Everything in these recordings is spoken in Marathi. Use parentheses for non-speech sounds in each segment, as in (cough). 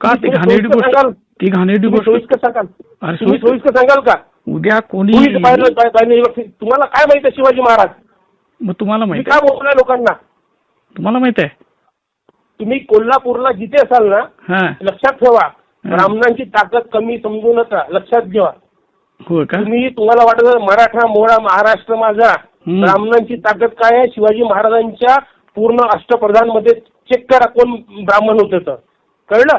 का ते घाणेरडी? गोष्ट ती घाणेरडी गोष्ट सांगाल. अरे तुम्ही सांगाल का? उद्या कोणी तुम्हाला काय माहिती आहे शिवाजी महाराज? मग तुम्हाला तुम्ही माहीत काय बोलताय लोकांना? तुम्हाला माहीत आहे? तुम्ही कोल्हापूरला जिथे असाल ना हा. लक्षात ठेवा. ब्राह्मणांची ताकद कमी समजू नका लक्षात घ्या. हो का? तुम्ही तुम्हाला वाटत असेल, मराठा मोळा महाराष्ट्र माझा. हम्म. ब्राह्मणांची ताकद काय आहे? शिवाजी महाराजांच्या पूर्ण अष्टप्रधानमध्ये चेक करा कोण ब्राह्मण होते तर. कळलं.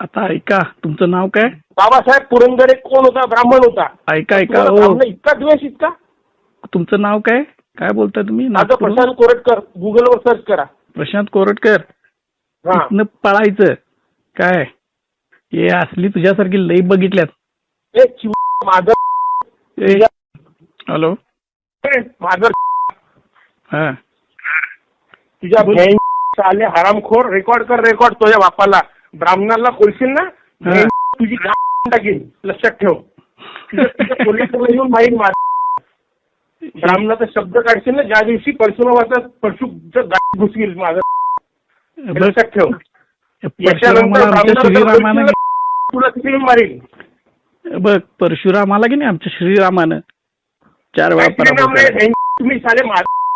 आता ऐका तुमचं नाव काय? बाबासाहेब पुरंदरे कोण होता? ब्राह्मण होता. ऐका ऐका तुम्हाला हो. ब्राह्मण इतका द्वेष इतका? तुमचं नाव काय? काय बोलताय तुम्ही? माझं नागपूरहून? प्रशांत कोरटकर. गुगलवर सर्च करा. प्रशांत कोरटकर? हा. इथनं पळायचं. काय? हे असली तुझ्यासारखी लई बघितल्यात. ए, चिव- ए, हॅलो. माझं हा. तुझ्या आले हरामखोर. रेकॉर्ड कर रेकॉर्ड तुझ्या बापाला. ब्राह्मणाला बोलशील ना तुझी गाठ टाकीन. लक्षात ठेव. कोल्हापूरला येऊन माहीत मार. ब्राह्मणाचा शब्द काढशील ना ज्या दिवशी परशुरामाचा परशु घुसतील माझं. लक्षात ठेव. याच्यानंतर तुला मारील बघ परशुरामाला की नाही आमच्या श्रीरामानं? चार वेळा तुम्ही सारे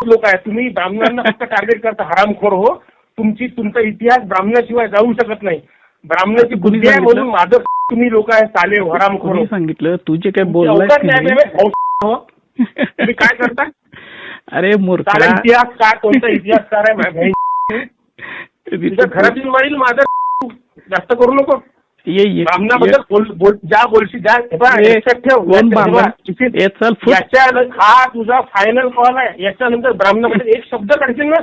लोक आहे तुम्ही ब्राह्मणांना फक्त टार्गेट करता हरामखोर हो. तुमची तुमचा इतिहास ब्राह्मणाशिवाय जाऊ शकत नाही. ब्राह्मणाची बुद्धी आहे? म्हणून माझं तुम्ही लोक आहे साले कोणी हो. सांगितलं. तू जे काय हो. तुम्ही काय करता? (laughs) अरे मूर्खा. इतिहास काय कोणता इतिहासकार आहे बहीण? (laughs) तुझ्या घरात येऊन मारील माझं जास्त करू नको. ये ये. ब्राह्मणाबद्दल ज्या बोलशी हे तुझा फायनल कॉल आहे. याच्यानंतर ब्राह्मणामध्ये एक शब्द काढशील ना?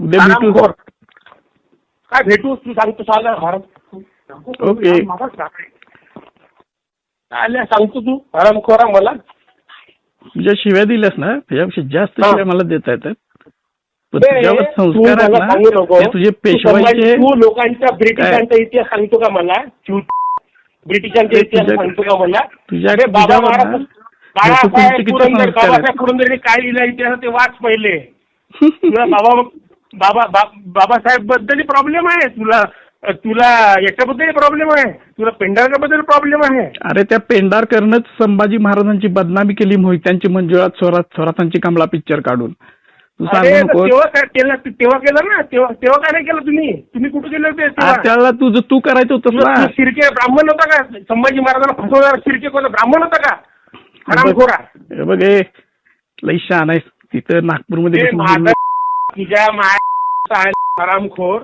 उद्या भेटू. काय भेटू? तू सांगतो भारत. ओके. साल्या सांगतो तू. हरामखोरा मला. तुझ्या शिव्या दिल्यास ना त्याच्यापेक्षा जास्त. शिव्या मला देता येतात. तुझे पेशवाईचे तू लोकांच्या ब्रिटिशांचा इतिहास सांगतो का मला? ब्रिटिशांचा इतिहास सांगतो का मला? तुझ्या- अरे बाबा महाराज बाळासाहेब पुरंदर. बाबासाहेब काय लिहिलं इतिहास ते वाच पहिले. (laughs) बाबा बाबा बाबासाहेबबद्दल प्रॉब्लेम आहे. तुला तुला याच्याबद्दल प्रॉब्लेम आहे. तुला पेंढारकरबद्दल प्रॉब्लेम आहे. अरे त्या पेंढारकरनंच संभाजी महाराजांची बदनामी केली मोहित्यांची मंजुळात स्वरात स्वरातांची कमला पिक्चर काढून. तेव्हा काय केलं तेव्हा केलं ना तेव्हा तेव्हा काय नाही केलं तुम्ही? तुम्ही कुठे गेले होते? त्याला तुझं तू करायचं तुला शिर्के ब्राह्मण होता का? संभाजी महाराजांना फसवणारा शिर्के कोणता ब्राह्मण होता का? बघ हे लई शहाण आहेस. तिथं नागपूरमध्ये तुझ्या माय हरामखोर.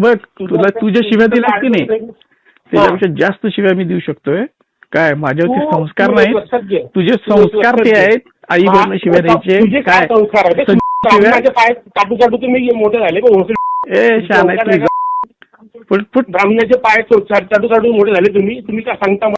बघ तुला तुझ्या शिव्या दिल्यात की नाही? त्याच्यापेक्षा जास्त शिव्या मी देऊ शकतोय. काय माझ्यावरती संस्कार नाही. तुझे संस्कार ते. आहेत. आई वडील शिव्या द्यायचे. काय तुम्ही मोठे झाले ए आहे फुट फुट ब्राह्मणाचे पाय चाटू चाटू मोठे झाले. तुम्ही तुम्ही काय सांगता?